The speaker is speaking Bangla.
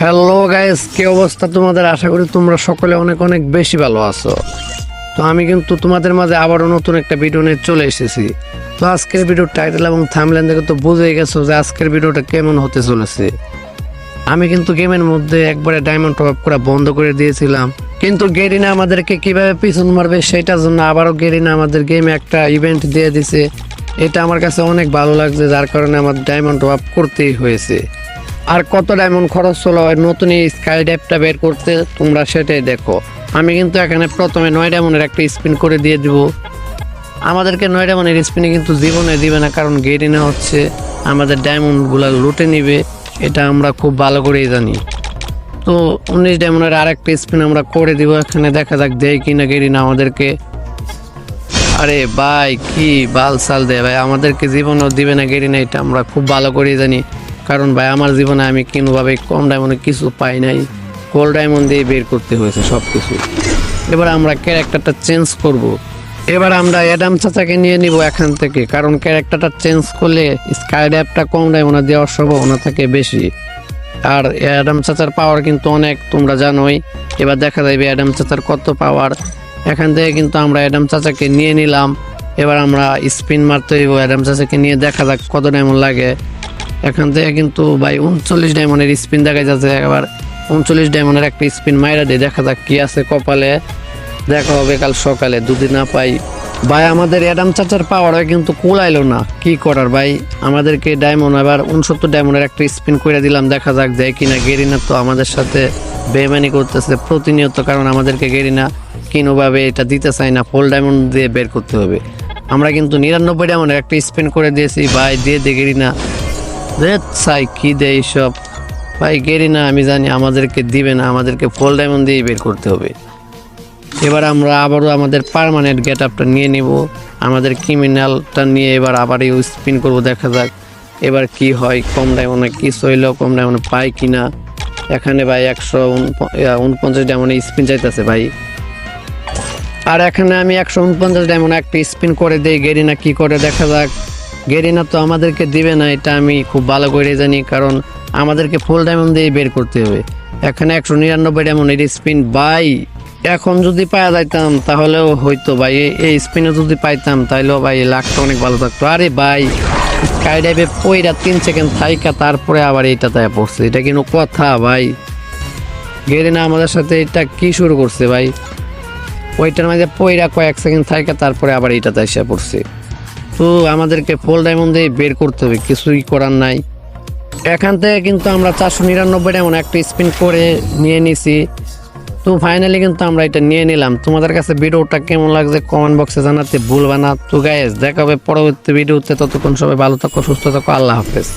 হ্যালো গাইস কি অবস্থা তোমাদের? আশা করি তোমরা সকলে অনেক অনেক বেশি ভালো আছো। তো আমি কিন্তু তোমাদের মাঝে আবারও নতুন একটা ভিডিও নিয়ে চলে এসেছি। তো আজকের ভিডিওর টাইটেল এবং থামলেন দেখে তো বুঝেই গেছো যে আজকের ভিডিওটা কেমন হতে চলেছে। আমি কিন্তু গেমের মধ্যে একবারে ডায়মন্ড টপ আপ করা বন্ধ করে দিয়েছিলাম। কিন্তু গেরিনা আমাদেরকে কীভাবে পিছন মারবে সেটার জন্য আবারও গেরিনা আমাদের গেমে একটা ইভেন্ট দিয়ে দিছে। এটা আমার কাছে অনেক ভালো লাগছে, যার কারণে আমার ডায়মন্ড টপ আপ করতেই হয়েছে। আর কত ডায়মন্ড খরচ হলো নতুন এই স্কাই ড্যাপটা বের করতে, তোমরা সেটাই দেখো। আমি কিন্তু এখানে প্রথমে নয় ডায়মন্ডের একটা স্পিন করে দিয়ে দিব। আমাদেরকে নয় ডায়মন্ডের স্পিনে কিন্তু জীবনে দিবে না, কারণ গেরিনা হচ্ছে, আমাদের ডায়মন্ডগুলো লুটে নিবে, এটা আমরা খুব ভালো করেই জানি। তো উনিশ ডায়মন্ডের আরেকটা স্পিন আমরা করে দিব, এখানে দেখা যাক দেয় কিনা গেরিনা আমাদেরকে। আরে ভাই, কি বাল সাল দে ভাই, আমাদেরকে জীবনও দিবে না গেরি না এটা আমরা খুব ভালো করেই জানি। কারণ ভাই, আমার জীবনে আমি কোনোভাবে কম ডায়মন্ডে কিছু পাই নাই। গোল্ড ডায়মন্ড দিয়ে বের করতে হয়েছে সব কিছু এবার আমরা ক্যারেক্টারটা চেঞ্জ করব। এবার আমরা অ্যাডাম চাচাকে নিয়ে নিব এখান থেকে। কারণ ক্যারেক্টারটা চেঞ্জ করলে স্কাই ড্যাপটা কম ডায়মন্ডে দেওয়ার সম্ভাবনা থাকে বেশি। আর অ্যাডাম চাচার পাওয়ার কিন্তু অনেক, তোমরা জানোই। এবার দেখা যাবে অ্যাডাম চাচার কত পাওয়ার এখান থেকে কিন্তু আমরা অ্যাডাম চাচাকে নিয়ে নিলাম। এবার আমরা স্পিন মারতে হইব। অ্যাডাম চাচাকে নিয়ে দেখা যাক কত ডায়মন্ড লাগে। এখান থেকে কিন্তু ভাই উনচল্লিশ ডায়মন্ডের স্পিন দেখা যাচ্ছে। এবার উনচল্লিশ ডায়মন্ডের একটা স্পিন মাইরা দিয়ে দেখা যাক কি আছে কপালে। দেখা হবে কাল সকালে দুদিন না পাই। ভাই, আমাদের অ্যাডাম চাচার পাওয়ার কিন্তু কুলাইলো না। কি করার ভাই? আমাদেরকে ডায়মন্ড আবার উনসত্তর ডায়মন্ডের একটা স্পিন করে দিলাম, দেখা যাক দেয় কিনা। গেরিনা তো আমাদের সাথে বেমানি করতেছে, প্রতিনিয়ত, কারণ আমাদেরকে গেরিনা কোনোভাবে এটা দিতে চাই না। ফুল ডায়মন্ড দিয়ে বের করতে হবে। আমরা কিন্তু নিরানব্বই ডায়মন্ডের একটা স্পিন করে দিয়েছি। ভাই, দিয়ে দে গেরিনা। সাই কি দেয় এইসব? ভাই গেরিনা আমি জানি আমাদেরকে দিবে না, আমাদেরকে ফুল ডায়মন্ড দিয়েই বের করতে হবে। এবার আমরা আবারও আমাদের পার্মানেন্ট গেট আপটা নিয়ে নিব। আমাদের ক্রিমিনালটা নিয়ে এবার আবার স্পিন করব, দেখা যাক এবার কি হয়, কম ডায়মন্ডে কি সইলেও কম ডায়মন্ডে পাই কিনা। এখানে ভাই একশো উনপঞ্চাশ ডায়মন্ডে স্পিন চাইতেছে ভাই। আর এখানে আমি একশো উনপঞ্চাশ ডায়মন্ড একটা স্পিন করে দেই গেরিনা কি করে, দেখা যাক। গেরিনা তো আমাদেরকে দিবে না, এটা আমি খুব ভালো করে জানি, কারণ আমাদেরকে ফুল ডায়মন্ড দিয়ে বের করতে হবে। এখানে একশো নিরানব্বই ডায়মন্ড স্পিন বাই এখন যদি পাওয়া যাইতাম, তাহলেও হয়তো ভাই এই স্পিনে যদি পাইতাম তাহলেও ভাই লাখটা অনেক ভালো থাকতো। আরে ভাই স্কাই ডাইভে পইরা তিন সেকেন্ড থাইকা, তারপরে আবার এইটা তাই পড়ছে, এটা কিন্তু কথা ভাই। গেরিনা আমাদের সাথে এটা কি শুরু করছে ভাই? ওইটার মাঝে পইরা কয়েক সেকেন্ড থাইকা, তারপরে আবার এইটাতে এসে পড়ছে। তো আমাদেরকে পোল ডায়মন্ড দিয়ে বের করতে হবে, কিছুই করার নাই। এখান থেকে কিন্তু আমরা চারশো নিরানব্বই ডায়মন্ড একটা স্পিন করে নিয়ে নিছি। তো ফাইনালি কিন্তু আমরা এটা নিয়ে নিলাম। তোমাদের কাছে ভিডিওটা কেমন লাগছে কমেন্ট বক্সে জানাতে ভুলবে না। তো গায়েস দেখাবে পরবর্তী ভিডিওতে। ততক্ষণ সবাই ভালো থাকো, সুস্থ থাকো, আল্লাহ হাফেজ।